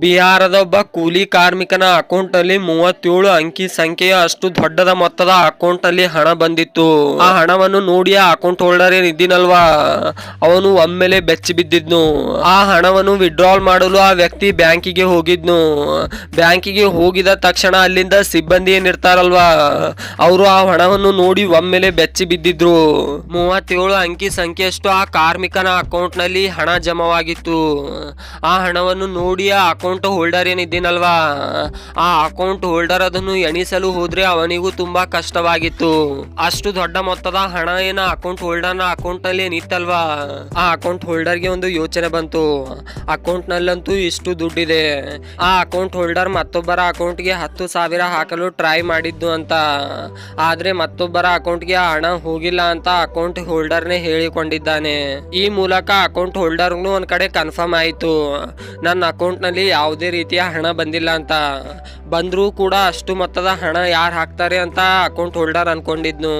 ಬಿಹಾರದ ಒಬ್ಬ ಕೂಲಿ ಕಾರ್ಮಿಕನ ಅಕೌಂಟಲ್ಲಿ ಮೂವತ್ತೇಳು ಅಂಕಿ ಸಂಖ್ಯೆಯ ಅಷ್ಟು ದೊಡ್ಡದ ಮೊತ್ತದ ಅಕೌಂಟಲ್ಲಿ ಹಣ ಬಂದಿತ್ತು. ಆ ಹಣವನ್ನು ನೋಡಿ ಆ ಅಕೌಂಟ್ ಹೋಲ್ಡರ್ ಏನ್ ಇದ್ದೀನಲ್ವಾ? ಅವನು ಒಮ್ಮೆಲೆ ಬೆಚ್ಚಿ ಬಿದ್ದಿದ್ನು. ಆ ಹಣವನ್ನು ವಿಡ್ರಾಲ್ ಮಾಡಲು ಆ ವ್ಯಕ್ತಿ ಬ್ಯಾಂಕಿಗೆ ಹೋಗಿದ್ನು. ಬ್ಯಾಂಕಿಗೆ ಹೋಗಿದ ತಕ್ಷಣ ಅಲ್ಲಿಂದ ಸಿಬ್ಬಂದಿ ಏನಿರ್ತಾರಲ್ವಾ ಅವರು ಆ ಹಣವನ್ನು ನೋಡಿ ಒಮ್ಮೆಲೆ ಬೆಚ್ಚಿ ಬಿದ್ದಿದ್ರು. ಮೂವತ್ತೇಳು ಅಂಕಿ ಸಂಖ್ಯೆಯಷ್ಟು ಆ ಕಾರ್ಮಿಕನ ಅಕೌಂಟ್ನಲ್ಲಿ ಹಣ ಜಮವಾಗಿತ್ತು. ಆ ಹಣವನ್ನು ನೋಡಿ ಆ ಹೋಲ್ಡರ್ ಏನಿದ್ದೀನಲ್ವಾ? ಆ ಅಕೌಂಟ್ ಹೋಲ್ಡರ್ ಅದನ್ನು ಎಣಿಸಲು ಹೋದ್ರೆ ಅವನಿಗೂ ತುಂಬಾ ಕಷ್ಟವಾಗಿತ್ತು. ಅಷ್ಟು ದೊಡ್ಡ ಮೊತ್ತದ ಹಣ ಏನ ಅಕೌಂಟ್ ಹೋಲ್ಡರ್ನ ಅಕೌಂಟ್ನಲ್ಲಿ ಏನಿತ್ತಲ್ವಾ? ಆ ಅಕೌಂಟ್ ಹೋಲ್ಡರ್ಗೆ ಒಂದು ಯೋಚನೆ ಬಂತು. ಅಕೌಂಟ್ ನಲ್ಲಂತೂ ಇಷ್ಟು ದುಡ್ಡಿದೆ. ಆ ಅಕೌಂಟ್ ಹೋಲ್ಡರ್ ಮತ್ತೊಬ್ಬರ ಅಕೌಂಟ್ಗೆ ಹತ್ತು ಸಾವಿರ ಹಾಕಲು ಟ್ರೈ ಮಾಡಿದ್ದು ಅಂತ. ಆದ್ರೆ ಮತ್ತೊಬ್ಬರ ಅಕೌಂಟ್ಗೆ ಆ ಹಣ ಹೋಗಿಲ್ಲ ಅಂತ ಅಕೌಂಟ್ ಹೋಲ್ಡರ್ನೇ ಹೇಳಿಕೊಂಡಿದ್ದಾನೆ. ಈ ಮೂಲಕ ಅಕೌಂಟ್ ಹೋಲ್ಡರ್ನು ಒಂದ್ ಕಡೆ ಕನ್ಫರ್ಮ್ ಆಯಿತು. ನನ್ನ ಅಕೌಂಟ್ನಲ್ಲಿ ಯಾವುದೇ ರೀತಿಯ ಹಣ ಬಂದಿಲ್ಲ ಅಂತ ಬಂದರೂ ಕೂಡ ಅಷ್ಟು ಮೊತ್ತದ ಹಣ ಯಾರು ಹಾಕ್ತಾರೆ ಅಂತ ಅಕೌಂಟ್ ಹೋಲ್ಡರ್ ಅನ್ಕೊಂಡಿದ್ನು.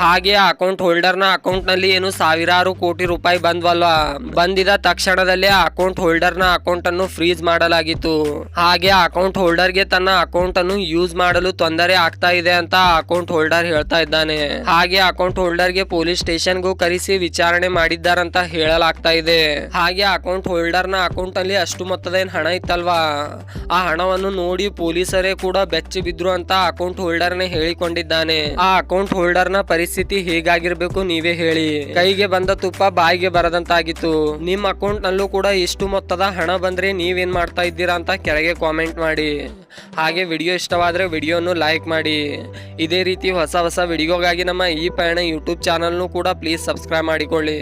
ಹಾಗೆ ಅಕೌಂಟ್ ಹೋಲ್ಡರ್ನ ಅಕೌಂಟ್ನಲ್ಲಿ ಏನು ಸಾವಿರಾರು ಕೋಟಿ ರೂಪಾಯಿ ಬಂದ್ವಲ್ವಾ? ಬಂದಿದ ತಕ್ಷಣದಲ್ಲೇ ಅಕೌಂಟ್ ಹೋಲ್ಡರ್ನ ಅಕೌಂಟ್ ಅನ್ನು ಫ್ರೀಜ್ ಮಾಡಲಾಗಿತ್ತು. ಹಾಗೆ ಅಕೌಂಟ್ ಹೋಲ್ಡರ್ಗೆ ತನ್ನ ಅಕೌಂಟ್ ಅನ್ನು ಯೂಸ್ ಮಾಡಲು ತೊಂದರೆ ಆಗ್ತಾ ಇದೆ ಅಂತ ಅಕೌಂಟ್ ಹೋಲ್ಡರ್ ಹೇಳ್ತಾ ಇದ್ದಾನೆ. ಹಾಗೆ ಅಕೌಂಟ್ ಹೋಲ್ಡರ್ಗೆ ಪೊಲೀಸ್ ಸ್ಟೇಷನ್ಗೂ ಕರೆಸಿ ವಿಚಾರಣೆ ಮಾಡಿದ್ದಾರಂತ ಹೇಳಲಾಗ್ತಾ ಇದೆ. ಹಾಗೆ ಅಕೌಂಟ್ ಹೋಲ್ಡರ್ನ ಅಕೌಂಟ್ ಅಲ್ಲಿ ಅಷ್ಟು ಮೊತ್ತದ ಏನ್ ಹಣ ಇತ್ತಲ್ವಾ ಆ ಹಣವನ್ನು ನೋಡಿ ಪೊಲೀಸರೇ ಕೂಡ ಬೆಚ್ಚಿ ಬಿದ್ರು ಅಂತ ಅಕೌಂಟ್ ಹೋಲ್ಡರ್ನೇ ಹೇಳಿಕೊಂಡಿದ್ದಾನೆ. ಆ ಅಕೌಂಟ್ ಹೋಲ್ಡರ್ನ ಪರಿಸ್ಥಿತಿ ಹೇಗಾಗಿರ್ಬೇಕು ನೀವೇ ಹೇಳಿ. ಕೈಗೆ ಬಂದ ತುಪ್ಪ ಬಾಯಿಗೆ ಬರದಂತಾಗಿತ್ತು. ನಿಮ್ಮ ಅಕೌಂಟ್ ನಲ್ಲೂ ಕೂಡ ಇಷ್ಟು ಮೊತ್ತದ ಹಣ ಬಂದ್ರೆ ನೀವೇನ್ ಮಾಡ್ತಾ ಇದ್ದೀರಾ ಅಂತ ಕೆಳಗೆ ಕಾಮೆಂಟ್ ಮಾಡಿ. ಹಾಗೆ ವಿಡಿಯೋ ಇಷ್ಟವಾದ್ರೆ ವಿಡಿಯೋನು ಲೈಕ್ ಮಾಡಿ. ಇದೇ ರೀತಿ ಹೊಸ ಹೊಸ ವಿಡಿಯೋಗಾಗಿ ನಮ್ಮ ಈ ಪಯಣ ಯೂಟ್ಯೂಬ್ ಚಾನಲ್ನು ಕೂಡ ಪ್ಲೀಸ್ ಸಬ್ಸ್ಕ್ರೈಬ್ ಮಾಡಿಕೊಳ್ಳಿ.